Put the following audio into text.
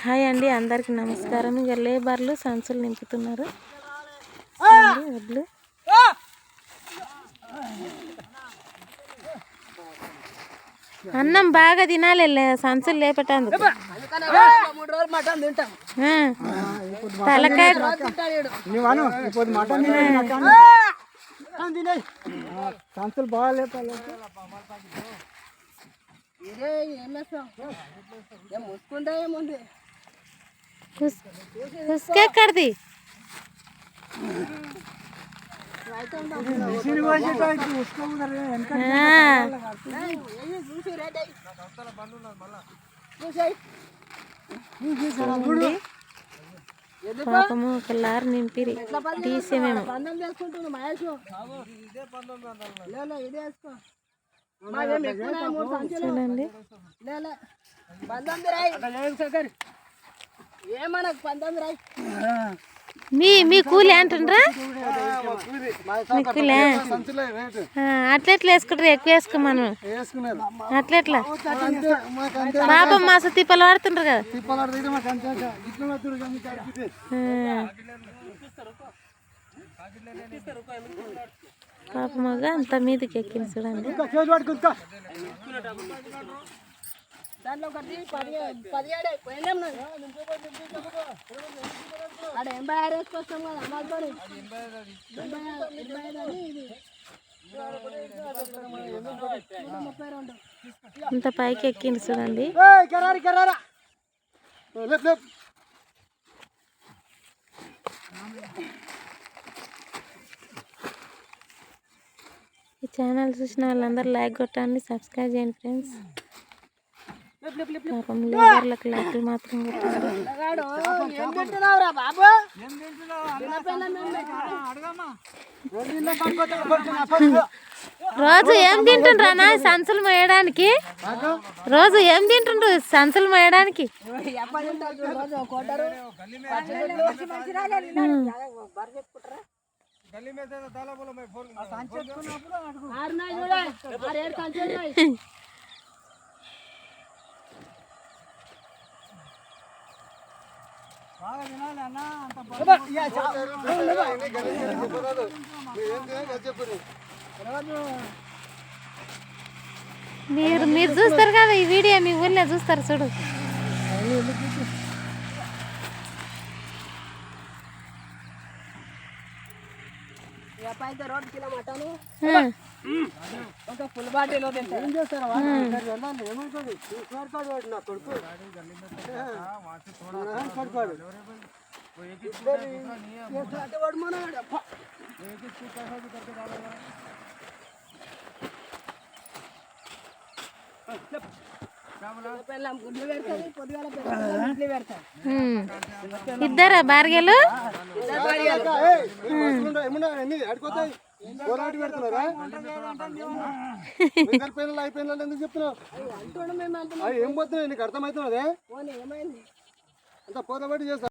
Hi అండి అందరికి నమస్కారం. ఇక లేబర్లు సంచులు నింపుతున్నారు. వడ్లు అన్నం బాగా తినాలి సంచులు లేపటానికి తలకాయ సంచులు బాగా లేపాలి ఏమేస్తాం ఏం వేస్తాం ఏముంది? చూడండి పాపము ఒక లారీ నింపిరి. తీసేమేమో చూడండి. ఏమనకు పంతొమ్మిది రాయి. మీ మీ కూలి అంటుండ్రా? మీ కూలి సంచులే అట్లెట్లా వేసుకుంటారు? ఎక్కువ వేసుకోమను మనం. అట్లెట్లా? పాపం మాస తిప్పలు పడుతుండ్రు కదా. పాప మగ అంత మీదకి ఎక్కింది చూడండి ఇంకా చేతి పట్టుకో ఇంకా దాంట్లో ఒకటి పది పదిహేడు పోయినాం అక్కడ ఎనభై ఆరు వేసుకొస్తాం కదా అమ్మాయితోని ఎనభై ఎనభై ఐదు అని ఇది. ముప్పై రెండు అంత పైకి ఎక్కింది చూడండి. ఈ ఛానల్ చూసిన వాళ్ళందరూ లైక్ కొట్టండి సబ్స్క్రైబ్ చేయండి ఫ్రెండ్స్. పాపం లేబర్లకు లైక్లు మాత్రం ఏం రోజు ఏం తింటుండ్రానా సంచులు మోయడానికి? రోజు ఏం తింటుండ్రు సంచులు మోయడానికి ఎప్పటి తింటారు చూడు రోజు కోటరు ఆరు నాయి చూడే ఆరు ఏడు కంచెలు ఉన్నాయి మీరు మీరు చూస్తారు కదా ఈ వీడియో మీ ఊళ్ళో చూస్తారు చూడు. అయితే రోడ్డు కిలో మటను. ఒక ఫుల్ బాటిలో ఏం చేస్తారా ఏమవుతుంది కార్డు వాడు నా కొడుకు. కొడుకోడు వాడు మనవాడు. అప్ప. ఇద్దరా అడుకోతాయి పోరాటి పెడుతున్నారా అయిపోయిన ఎందుకు చెప్తున్నావు ఏం పోతున్నాయి నీకు అర్థమవుతున్నదే? అంత పోరాబట్టి చేస్తా